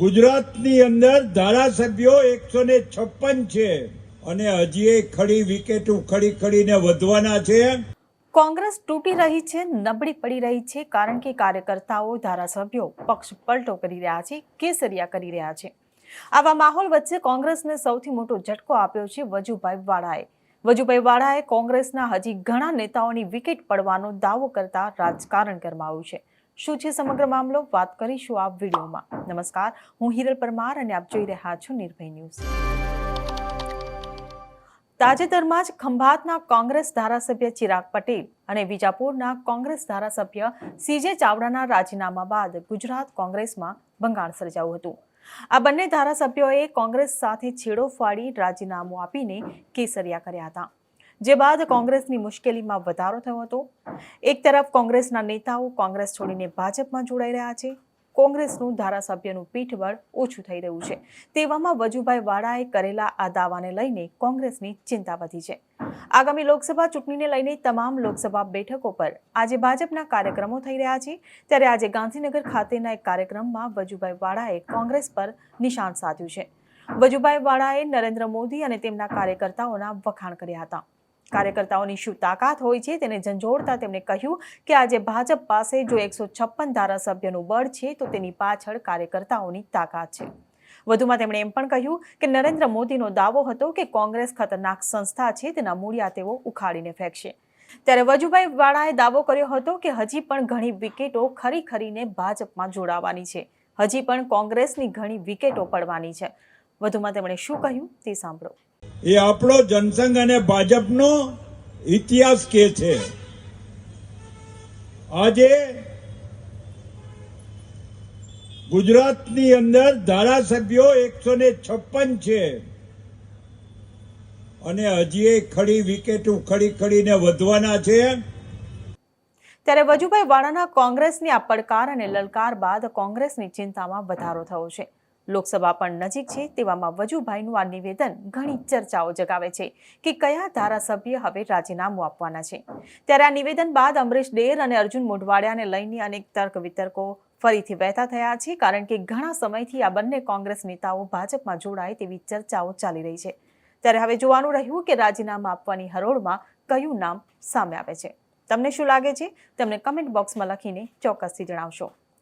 ગુજરાતની અંદર ધારાસભ્યો એકસો ને છપ્પન છે અને હજી એ ખડી વિકેટ ખડી ખડીને વધવાના છે. કોંગ્રેસ તૂટી રહી છે, નબળી પડી રહી છે, કારણ કે કાર્યકર્તાઓ, ધારાસભ્યો પક્ષ પલટો કરી રહ્યા છે, કેસરિયા કરી રહ્યા છે. આવા માહોલ વચ્ચે કોંગ્રેસને સૌથી મોટો ઝટકો આપ્યો છે વજુભાઈ વાળાએ. વજુભાઈ વાળાએ કોંગ્રેસના હજી ઘણા નેતાઓની વિકેટ પડવાનો દાવો કરતા રાજકારણ ગરમાવ્યું છે. શું છે સમગ્ર મામલો? વાત કરીશું આ વિડીયોમાં. નમસ્કાર, હું હિરલ પરમાર અને આપ જોઈ રહ્યા છો નિર્ભય ન્યૂઝ. તાજેતરમાં જ ખંભાતના કોંગ્રેસ ધારાસભ્ય ચિરાગ પટેલ અને વિજાપુરના કોંગ્રેસ ધારાસભ્ય સીજે ચાવડાના રાજીનામા બાદ ગુજરાત કોંગ્રેસમાં ભંગાણ સર્જાયું હતું. આ બંને ધારાસભ્યોએ કોંગ્રેસ સાથે છેડો ફાડી રાજીનામું આપીને કેસરિયા કર્યા હતા. જે બાદ કોંગ્રેસની મુશ્કેલીમાં વધારો થયો હતો. એક તરફ કોંગ્રેસના નેતાઓ કોંગ્રેસ છોડીને ભાજપમાં જોડાઈ રહ્યા છે. કોંગ્રેસનું ધારાસભ્યનું પીઠબળ ઓછું થઈ રહ્યું છે. તેવામાં વજુભાઈ વાળાએ કરેલા આ દાવાને લઈને કોંગ્રેસની ચિંતા વધી છે. આગામી લોકસભા ચૂંટણીને લઈને તમામ લોકસભા બેઠકો પર આજે ભાજપના કાર્યક્રમો થઈ રહ્યા છે. ત્યારે આજે ગાંધીનગર ખાતેના એક કાર્યક્રમમાં વજુભાઈ વાળાએ કોંગ્રેસ પર નિશાન સાધ્યું છે. વજુભાઈ વાળાએ નરેન્દ્ર મોદી અને તેમના કાર્યકર્તાઓના વખાણ કર્યા હતા. કાર્યકર્તાઓની શું તાકાત હોય છે તેને ઝંઝોડતા તેમણે કહ્યું કે આજે ભાજપ પાસે જો એકસો છપ્પન ધારાસભ્યનું બળ છે તો તેની પાછળ કાર્યકર્તાઓની તાકાત છે. વધુમાં તેમણે એમ પણ કહ્યું કે નરેન્દ્ર મોદીનો દાવો હતો કે કોંગ્રેસ ખતરનાક સંસ્થા છે તેના મૂળિયા તેઓ ઉખાડીને ફેંકશે. ત્યારે વજુભાઈ વાળાએ દાવો કર્યો હતો કે હજી પણ ઘણી વિકેટો ખરી ખરીને ભાજપમાં જોડાવાની છે. હજી પણ કોંગ્રેસની ઘણી વિકેટો પડવાની છે. વધુમાં તેમણે શું કહ્યું તે સાંભળો. એ આપણો જનસંઘ અને ભાજપનો ઇતિહાસ કે છે. આજે ગુજરાતની અંદર ધારાસભ્યો એકસો ને છપ્પન છે. અને હજી એ ખડી વિકેટ ખડી ખડીને વધવાના છે. ત્યારે વજુભાઈ વાળાના કોંગ્રેસની આ પડકાર અને લલકાર બાદ કોંગ્રેસની ચિંતામાં વધારો થયો છે. લોકસભા પણ નજીક છે, તેવામાં વજુભાઈનું આ નિવેદન ઘણી ચર્ચાઓ જગાવે છે કે કયા ધારાસભ્ય હવે રાજીનામું આપવાના છે. ત્યારે આ નિવેદન બાદ અમરીશ ડેર અને અર્જુન મોઢવાડિયાને લઈને અનેક તર્ક વિતર્કો ફરીથી વહેતા થયા છે, કારણ કે ઘણા સમયથી આ બંને કોંગ્રેસ નેતાઓ ભાજપમાં જોડાય તેવી ચર્ચાઓ ચાલી રહી છે. ત્યારે હવે જોવાનું રહ્યું કે રાજીનામા આપવાની હરોળમાં કયું નામ સામે આવે છે. તમને શું લાગે છે? તમને કમેન્ટ બોક્સમાં લખીને ચોક્કસથી જણાવશો.